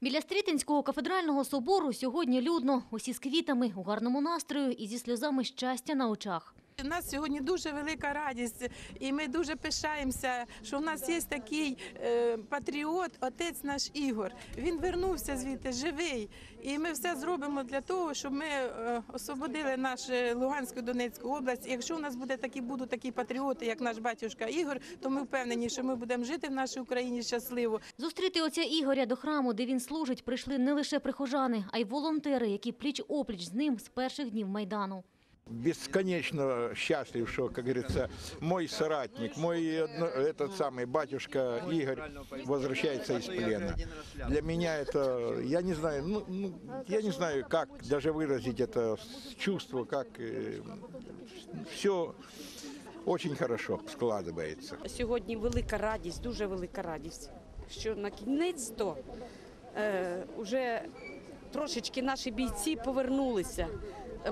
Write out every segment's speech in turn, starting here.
Біля Стрітинського кафедрального собору сьогодні людно, усі з квітами, у гарному настрою і зі сльозами щастя на очах. У нас сьогодні дуже велика радість, і ми дуже пишаємося, що в нас є такий е, патріот, отець наш Ігор. Він вернувся звідти живий. І ми все зробимо для того, щоб ми е, освободили нашу Луганську Донецьку область. Якщо у нас буде такі, будуть такі патріоти, як наш батюшка Ігор, то ми впевнені, що ми будемо жити в нашій Україні щасливо. Зустріти отця Ігоря до храму, де він служить, прийшли не лише прихожани, а й волонтери, які пліч-опліч з ним з перших днів Майдану бесконечно счастлив, что, как говорится, мой соратник, мой одно- этот самый батюшка Игорь возвращается из плена. Для меня это, я не знаю, ну, ну, я не знаю, как даже выразить это чувство, как все очень хорошо складывается. Сьогодні велика радість, дуже велика радість, що на кінець то е, вже трошечки наші бійці повернулися.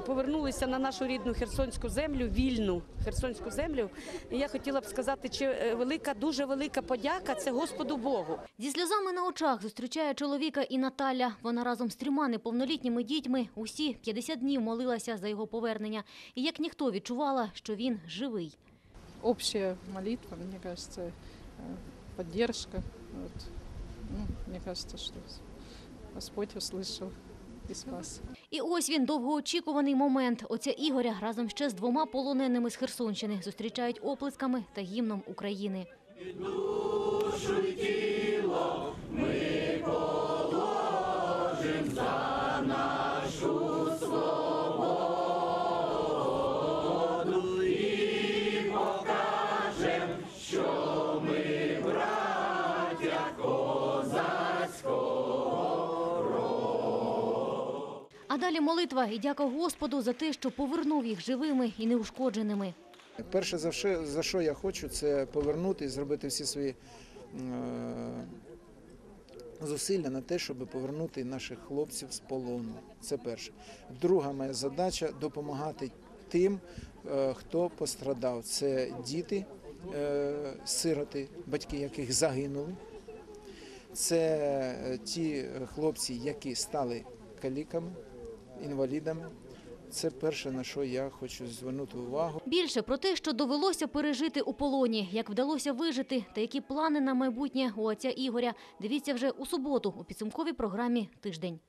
Повернулися на нашу рідну херсонську землю, вільну херсонську землю. І я хотіла б сказати, чи е, велика, дуже велика подяка це Господу Богу. Зі сльозами на очах зустрічає чоловіка і Наталя. Вона разом з трьома неповнолітніми дітьми усі 50 днів молилася за його повернення. І як ніхто відчувала, що він живий. общая молитва, мне кажется, э, поддержка. Вот. Ну, мне кажется, что Господь услышал и спас. І ось він довгоочікуваний момент. Оця Ігоря разом ще з двома полоненими з Херсонщини зустрічають оплесками та гімном України. А далі молитва і дяка Господу за те, що повернув їх живими і неушкодженими. Перше за що, за що я хочу, це повернути і зробити всі свої е, зусилля на те, щоб повернути наших хлопців з полону. Це перше. Друга моя задача допомагати тим, е, хто пострадав. Це діти, е, сироти, батьки яких загинули. Це ті хлопці, які стали каліками, інвалідами. Це перше, на що я хочу звернути увагу. Більше про те, що довелося пережити у полоні, як вдалося вижити та які плани на майбутнє у отця Ігоря. Дивіться вже у суботу у підсумковій програмі «Тиждень».